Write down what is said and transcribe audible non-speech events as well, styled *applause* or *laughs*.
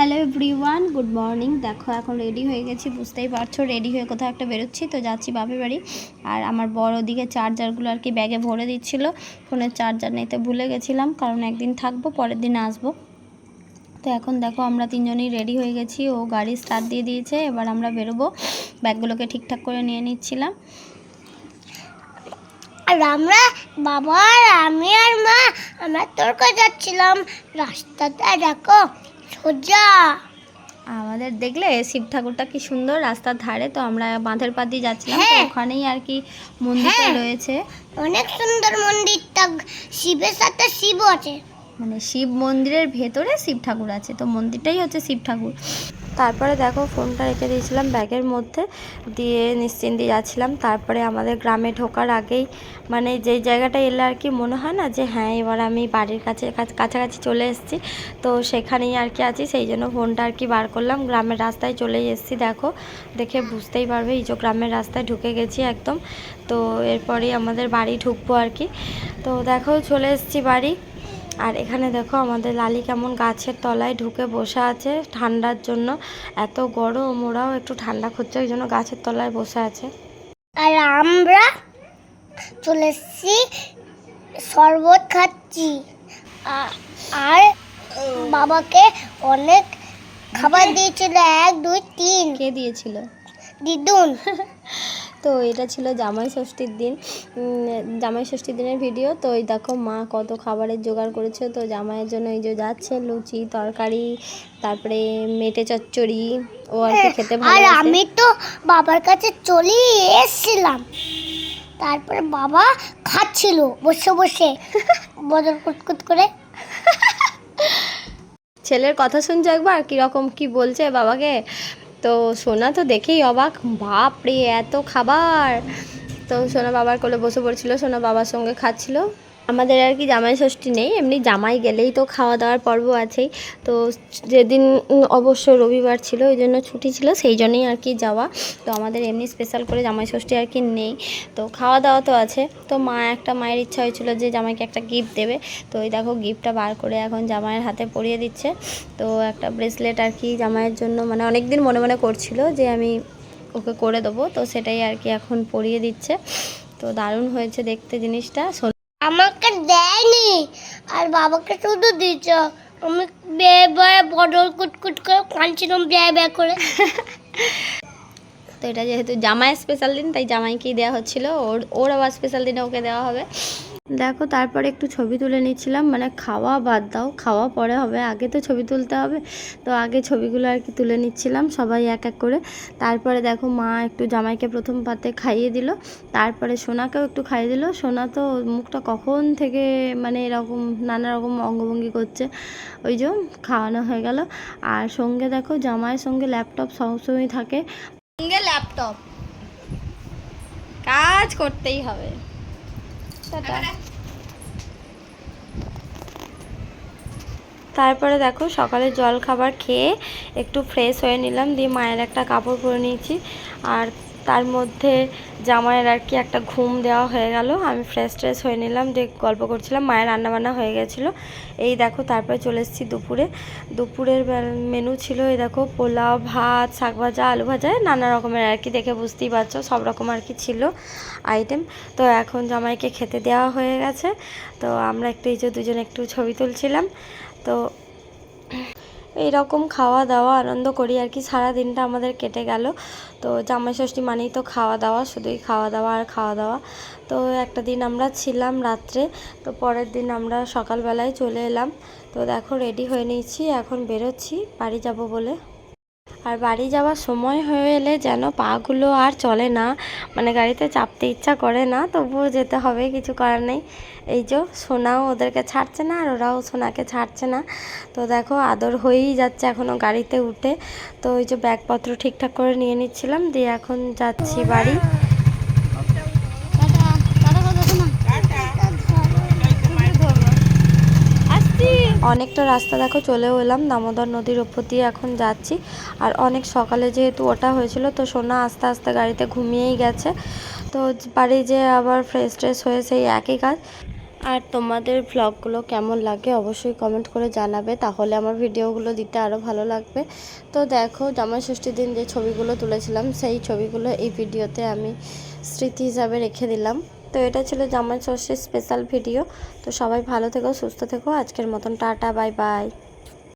Hello everyone good morning দেখো, এখন ready হয়ে গেছি, বুঝতেই পারছ রেডি হয়ে কোথাও একটা বেরোচ্ছি, তো যাচ্ছি বাপের বাড়ি। আর আমার বড় দিকে চার্জারগুলো আর কি ব্যাগে ভরে দিচ্ছিল, ফোনের চার্জার নিতে ভুলে গেছিলাম, কারণ একদিন থাকব, পরের দিন আসব। তো এখন দেখো, আমরা তিনজনই রেডি হয়ে গেছি, ও গাড়ি স্টার্ট দিয়ে দিয়েছে, এবার আমরা বেরোবো। ব্যাগগুলোকে ঠিকঠাক করে নিয়ে নিচ্ছিলাম। আর আমরা, বাবা আর আমি আর মা, আমরা তোর কাছে যাচ্ছিলাম রাস্তাটা দেখো। সোজা আমাদের দেখলে শিব ঠাকুরটা কি সুন্দর রাস্তার ধারে তো আমরা বাঁধের পা দিয়ে যাচ্ছিলাম তো হ্যাঁ। ওখানেই আর কি মন্দিরটা হ্যাঁ। রয়েছে অনেক সুন্দর মন্দিরটা শিবের সাথে শিব আছে মানে শিব মন্দিরের ভেতরে শিব ঠাকুর আছে তো মন্দিরটাই হচ্ছে শিব ঠাকুর তারপরে দেখো ফোনটা রেখে দিয়েছিলাম ব্যাগের মধ্যে। দিয়ে নিশ্চিন্তে যাচ্ছিলাম। তারপরে আমাদের গ্রামে ঢোকার আগেই মানে যেই জায়গাটা এলে আর কি মনে হয় না যে হ্যাঁ এবার আমি বাড়ির কাছে কাছ- কাছাকাছি চলে এসেছি। তো সেখানেই আর কি আছি। সেই জন্য ফোনটা আর কি বার করলাম। গ্রামের রাস্তায় চলে এসেছি। দেখো, দেখে বুঝতেই পারবে, এই যে গ্রামের রাস্তায় ঢুকে গেছি একদম। তো এরপরেই আমাদের বাড়ি ঢুকবো আর কি। তো দেখো, চলে এসেছি বাড়ি। আর এখানে দেখো আমাদের লালি কেমন গাছের তলায় ঢুকে বসে আছে ঠান্ডার জন্য। এত গরম ওরাও একটু ঠান্ডা খুঁজছে ওই জন্য গাছের তলায় বসে আছে। আর আমরা চলে এসেছি শরবত খাচ্ছি। আর বাবাকে অনেক খাবার দিয়েছিল এক দুই তিন। কে দিয়েছিল? দিদুন। *laughs* তো এটা ছিল জামাই ষষ্ঠীর দিন। জামাই ষষ্ঠীর দিনের ভিডিও। তো এই দেখো মা কত খাবারের জোগাড় করেছে। তো জামাইয়ের জন্য এই যে যাচ্ছে লুচি তরকারি তারপরে মেটে চচ্চড়ি ও আর কি খেতে আর ভালো আমি তো বাবার কাছে চলে এসেছিলাম। তারপরে বাবা খাচ্ছিল বসে বসে। *laughs* বদল কুটকুট করে। ছেলের কথা শুনছো একবার? কীরকম কি বলছে বাবাকে? তো সোনা তো দেখেই অবাক বাপ রে এত খাবার। তো সোনা বাবার কোলে বসে পড়ছিল, সোনা বাবার সঙ্গে খাচ্ছিল। আমাদের আর কি জামাই ষষ্ঠী নেই, এমনি জামাই গেলেই তো খাওয়া দাওয়ার পর্ব আছেই। তো যেদিন অবশ্য রবিবার ছিল, ওই জন্য ছুটি ছিল, সেই জন্যই আর কি যাওয়া। তো আমাদের এমনি স্পেশাল করে জামাই ষষ্ঠী আর কি নেই। তো খাওয়া দাওয়া তো আছে। তো মা একটা মায়ের ইচ্ছা হয়েছিল যে জামাইকে একটা গিফট দেবে। তো ওই দেখো গিফটটা বার করে এখন জামাইয়ের হাতে পরিয়ে দিচ্ছে। তো একটা ব্রেসলেট আর কি জামাইয়ের জন্য মানে অনেক দিন মনে মনে করছিল যে আমি ওকে করে দেবো। তো সেটাই আর কি এখন পরিয়ে দিচ্ছে। তো দারুণ হয়েছে দেখতে জিনিসটা। আমাকে দেয়নি। আর বাবাকে শুধু দিয়েছ। আমি ব্যয় বদল কুটকুট করে কাঁদছিলাম ব্যয় ব্যয় করে। তো এটা যেহেতু জামাই স্পেশাল দিন, তাই জামাইকেই দেওয়া হচ্ছিল। ওর ওর আবার স্পেশাল দিনে ওকে দেওয়া হবে। দেখো, তারপরে একটু ছবি তুলে নিচ্ছিলাম মানে খাওয়া বাদ দাও, খাওয়া পরে হবে, আগে তো ছবি তুলতে হবে, তো আগে ছবিগুলো আর কি তুলে নিচ্ছিলাম সবাই এক এক করে। তারপরে দেখো, মা একটু জামাইকে প্রথম পাতে খাইয়ে দিল, তারপরে সোনাকেও একটু খাইয়ে দিল, সোনা তো মুখটা কখন থেকে মানে এরকম নানা রকম অঙ্গভঙ্গি করছে, ওই যে খাওয়ানো হয়ে গেল। আর সঙ্গে দেখো, জামাইয়ের সঙ্গে ল্যাপটপ সবসময় থাকে। সঙ্গে ল্যাপটপ। কাজ করতেই হবে। টাটা তারপরে দেখো সকালে জল খাবার খেয়ে একটু ফ্রেশ হয়ে নিলাম দিয়ে মায়ের একটা কাপড় পরে নিয়েছি। আর তার মধ্যে জামাইয়ের আর কি একটা ঘুম দেওয়া হয়ে গেল। আমি ফ্রেশ ট্রেশ হয়ে নিলাম, যে গল্প করছিলাম, মায়ের রান্নাবান্না হয়ে গেছিল। এই দেখো, তারপরে চলে এসেছি দুপুরে। দুপুরের মেনু ছিল এই দেখো, পোলাও, ভাত, শাক ভাজা, আলু ভাজা, নানা রকমের আর কি, দেখে বুঝতেই পারছ, সব রকম আর কি ছিল আইটেম তো এখন জামাইকে খেতে দেওয়া হয়ে গেছে। তো আমরা একটু এই যে দুজন একটু ছবি তুলছিলাম। তো এই রকম খাওয়া দাওয়া আনন্দ করি আর কি। সারা দিনটা আমাদের কেটে গেল। তো জামাই ষষ্ঠী মানেই তো খাওয়া দাওয়া, শুধুই খাওয়া দাওয়া আর খাওয়া দাওয়া। তো একটা দিন আমরা ছিলাম রাত্রে, তো পরের দিন আমরা সকালবেলায় চলে এলাম। তো দেখো রেডি হয়ে নিয়েছি, এখন বেরোচ্ছি, বাড়ি যাব বলে। আর বাড়ি যাওয়ার সময় হয়ে এলে যেন পাগুলো আর চলে না। মানে গাড়িতে চাপতে ইচ্ছা করে না, তবুও যেতে হবে, কিছু করার নেই। এই যে সোনাও ওদেরকে ছাড়ছে না, আর ওরাও সোনাকে ছাড়ছে না। তো দেখো, আদর হয়েই যাচ্ছে এখনও গাড়িতে উঠে। তো ওই যে ব্যাগপত্র ঠিকঠাক করে নিয়ে নিচ্ছিলাম, দিয়ে এখন যাচ্ছি বাড়ি। অনেকটা রাস্তা দেখো, চলেও এলাম। দামোদর নদীর ওপর দিয়ে এখন যাচ্ছি। আর অনেক সকালে যেহেতু ওটা হয়েছিল, তো সোনা আস্তে আস্তে গাড়িতে ঘুমিয়েই গেছে। তো বাড়ি যে আবার ফ্রেশ ট্রেশ হয়ে সেই একই কাজ। আর তোমাদের ভ্লগগুলো কেমন লাগে অবশ্যই কমেন্ট করে জানাবে। তাহলে আমার ভিডিওগুলো দিতে আরও ভালো লাগবে। তো দেখো, জামাই ষষ্ঠীর দিন যে ছবিগুলো তুলেছিলাম, সেই ছবিগুলো এই ভিডিওতে আমি স্মৃতি হিসাবে রেখে দিলাম। তো এটা ছিল জামাই ষষ্ঠীর স্পেশাল ভিডিও তো সবাই ভালো থেকো, সুস্থ থেকো। আজকের মতন টাটা বাই বাই